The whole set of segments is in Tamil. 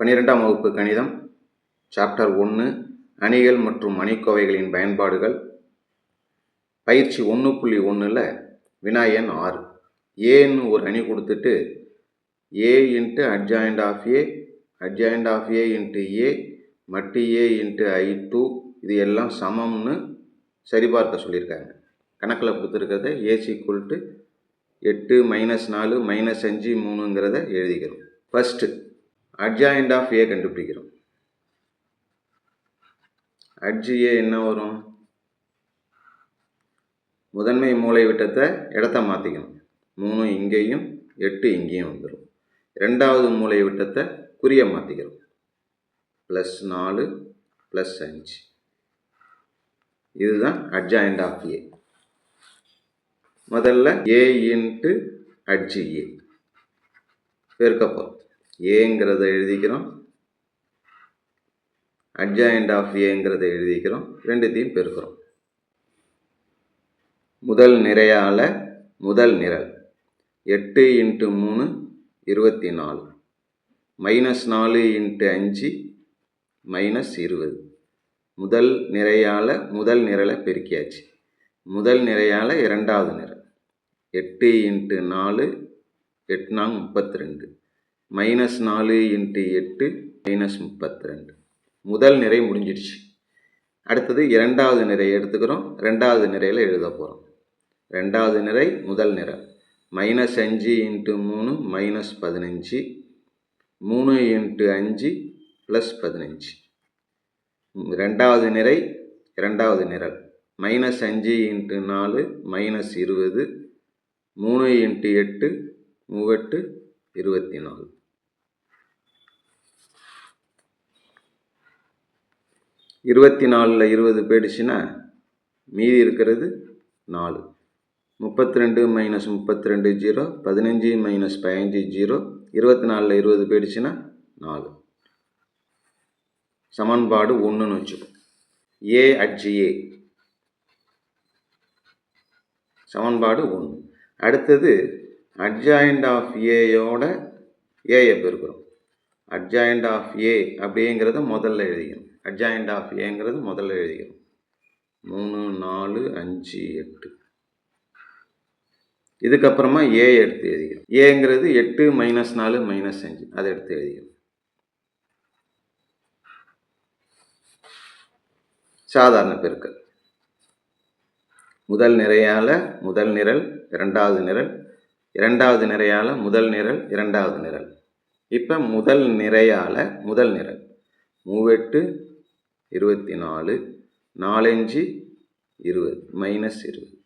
பன்னிரெண்டாம் வகுப்பு கணிதம் சாப்டர் ஒன்று அணிகள் மற்றும் அணிக்கோவைகளின் பயன்பாடுகள். பயிற்சி ஒன்று புள்ளி ஒன்றில் வினாயன் ஆறு. ஏன்னு ஒரு அணி கொடுத்துட்டு A into adjoint of A adjoint of A into A மட்டு ஏ இன்ட்டு ஐ டூ இது எல்லாம் சமம்னு சரிபார்க்க சொல்லியிருக்காங்க. கணக்கில் கொடுத்துருக்கிறத ஏசி குல்ட்டு எட்டு மைனஸ் நாலு மைனஸ் அஞ்சு மூணுங்கிறத எழுதிக்கிறோம். ஃபஸ்ட்டு அட்ஜாயிண்ட் ஆஃப் ஏ கண்டுபிடிக்கிறோம். அட்ஜு ஏ என்ன வரும்? முதன்மை மூளை விட்டத்தை இடத்த மாற்றிக்கணும் மூணு இங்கேயும் எட்டு இங்கேயும் வந்துடும் ரெண்டாவது மூளை விட்டத்தை குறிய மாற்றிக்கிறோம் ப்ளஸ் நாலு ப்ளஸ் அஞ்சு. இதுதான் அட்ஜாயிண்ட் ஆஃப் ஏ முதல்ல ஏ இன்ட்டு அட்ஜி ஏ பெருக்க ஏங்கிறத எழுதிக்கிறோம். அட்ஜாயிண்ட் ஆஃப் ஏங்கிறத எழுதிக்கிறோம். ரெண்டுத்தையும் பெருக்கிறோம். முதல் நிறையால் முதல் நிரல் எட்டு இன்ட்டு மூணு இருபத்தி நாலு. மைனஸ் நாலு இன்ட்டு அஞ்சு மைனஸ் இருபது. முதல் நிறையால் முதல் நிரலை பெருக்கியாச்சு. முதல் நிறையால் இரண்டாவது நிரல் எட்டு இன்ட்டு நாலு எட்நாங் முப்பத்தி ரெண்டு. மைனஸ் நாலு இன்ட்டு எட்டு மைனஸ் முப்பத்தி ரெண்டு முதல் நிறை முடிஞ்சிடுச்சு. அடுத்தது இரண்டாவது நிறையை எடுத்துக்கிறோம். ரெண்டாவது நிறையில் எழுத போகிறோம் ரெண்டாவது நிறை முதல் நிறை. மைனஸ் அஞ்சு இன்ட்டு மூணு மைனஸ் பதினஞ்சு. மூணு இன்ட்டு அஞ்சு ப்ளஸ் பதினஞ்சு. ரெண்டாவது நிறை இரண்டாவது நிரல். மைனஸ் அஞ்சு இன்ட்டு நாலு மைனஸ் இருபது. மூணு இன்ட்டு எட்டு மூவெட்டு இருபத்தி நாலு. இருபத்தி நாலில் இருபது போயிடுச்சுன்னா மீதி இருக்கிறது நாலு. முப்பத்தி ரெண்டு மைனஸ் முப்பத்தி ரெண்டு ஜீரோ பதினஞ்சு மைனஸ் பதினஞ்சு ஜீரோ இருபத்தி நாலில் இருபது போயிடுச்சுன்னா நாலு. சமன்பாடு ஒன்றுன்னு வச்சுக்கோ. ஏ அட்ஜி ஏ சமன்பாடு ஒன்று அடுத்தது அட்ஜாயிண்ட் ஆஃப் ஏயோட ஏயை பெருக்கிறோம். அட்ஜாயிண்ட் ஆஃப் ஏ அப்படிங்கிறத முதல்ல எழுதிக்கணும். அட்ஜாயிண்ட் ஆஃப் ஏங்கிறது முதல்ல எழுதிக்கணும். மூணு நாலு அஞ்சு எட்டு. இதுக்கப்புறமா ஏ எடுத்து எழுதிக்கணும். ஏங்கிறது எட்டு மைனஸ் நாலு மைனஸ் அஞ்சு. அதை எடுத்து எழுதிக்கணும். சாதாரண பெருக்கல். முதல் நிறையால் முதல் நிரல் இரண்டாவது நிரல் இரண்டாவது நிறையால் முதல் நிரல் இரண்டாவது நிரல். இப்போ முதல் நிறையால் முதல் நிரல். மூவெட்டு இருபத்தி நாலு நாலஞ்சு இருபது மைனஸ் இருபது.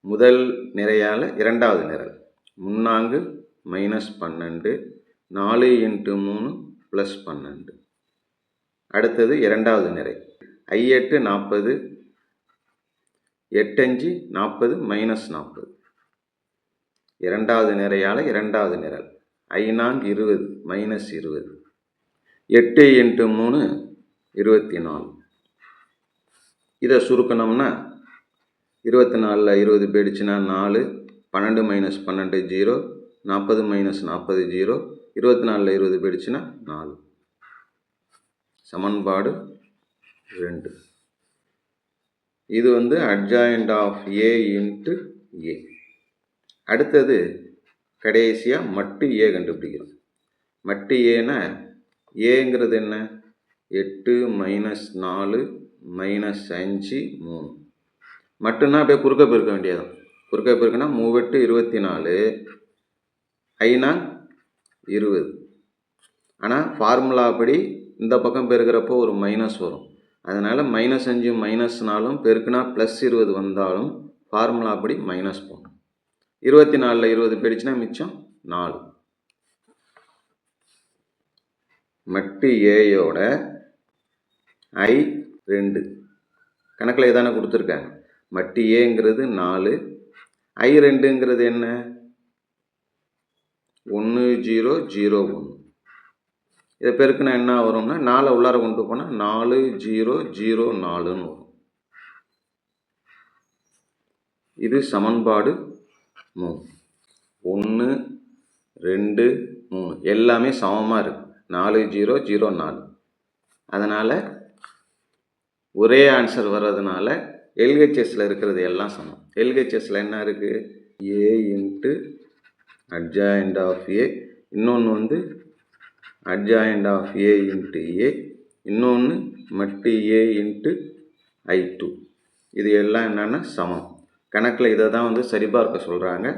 முதல் நிறையால் இரண்டாவது நிரல். முன்னாங்கு மைனஸ் பன்னெண்டு நாலு இன்ட்டு மூணு ப்ளஸ் பன்னெண்டு. அடுத்தது இரண்டாவது நிறை ஐஎட்டு நாற்பது எட்டஞ்சு நாற்பது மைனஸ் நாற்பது இரண்டாவது நிறையால் இரண்டாவது நிரல். ஐநான்கு இருபது மைனஸ் இருபது. எட்டு இன்ட்டு மூணு இருபத்தி நாலு இதை சுருக்கணும்னா இருபத்தி நாலில் இருபது போயிடுச்சுன்னா நாலு பன்னெண்டு மைனஸ் பன்னெண்டு ஜீரோ நாற்பது மைனஸ் நாற்பது ஜீரோ இருபத்தி நாலில் இருபது போயிடுச்சுன்னா நாலு. சமன்பாடு ரெண்டு. இது வந்து adjoint of A into A அடுத்தது கடைசியாக மட்டு ஏ கண்டுபிடிக்கிறோம். மட்டு ஏன்னா ஏங்கிறது என்ன? எட்டு மைனஸ் நாலு மைனஸ் அஞ்சு மூணு. மட்டும்னா அப்படியே குறுக்க பெருக்க வேண்டியதான் குறுக்க பெருக்குனா மூவெட்டு இருபத்தி நாலு ஐநா இருபது. ஆனால் ஃபார்முலா படி இந்த பக்கம் பெருக்கிறப்போ ஒரு மைனஸ் வரும். அதனால் மைனஸ் அஞ்சு மைனஸ் நாலும் பெருக்குனா ப்ளஸ் இருபது வந்தாலும் ஃபார்முலா படி மைனஸ் போகணும் இருபத்தி நாலில் இருபது போயிடுச்சுன்னா மிச்சம் நாலு. மட்டு ஏயோட ஐ ரெண்டு. கணக்கில் இதானே கொடுத்துருக்காங்க. மட்டி ஏங்கிறது நாலு. ஐ ரெண்டுங்கிறது என்ன? ஒன்று ஜீரோ ஜீரோ ஒன்று இதை பெருக்குனா என்ன வரும்னா நாலு உள்ளார கொண்டு போனால் நாலு ஜீரோ ஜீரோ நாலுன்னு வரும். இது சமன்பாடு மூணு. ஒன்று ரெண்டு மூணு. எல்லாமே சமமாக இருக்கும் நாலு ஜீரோ ஜீரோ நாலு. அதனால் ஒரே ஆன்சர் வர்றதுனால எல்ஹெச்எஸில் இருக்கிறது எல்லாம் சமம் எல்ஹெச்எஸில் என்ன இருக்குது A into adjoint of A இன்னொன்று வந்து adjoint of A into A இன்னொன்று மட்டு ஏ இன்ட்டு ஐ டூ இது எல்லாம் என்னென்னா சமம். கணக்கில் இதை தான் வந்து சரிபார்க்க சொல்கிறாங்க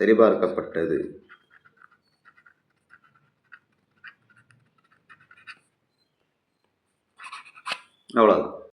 சரிபார்க்கப்பட்டது. அவ்வளோதான்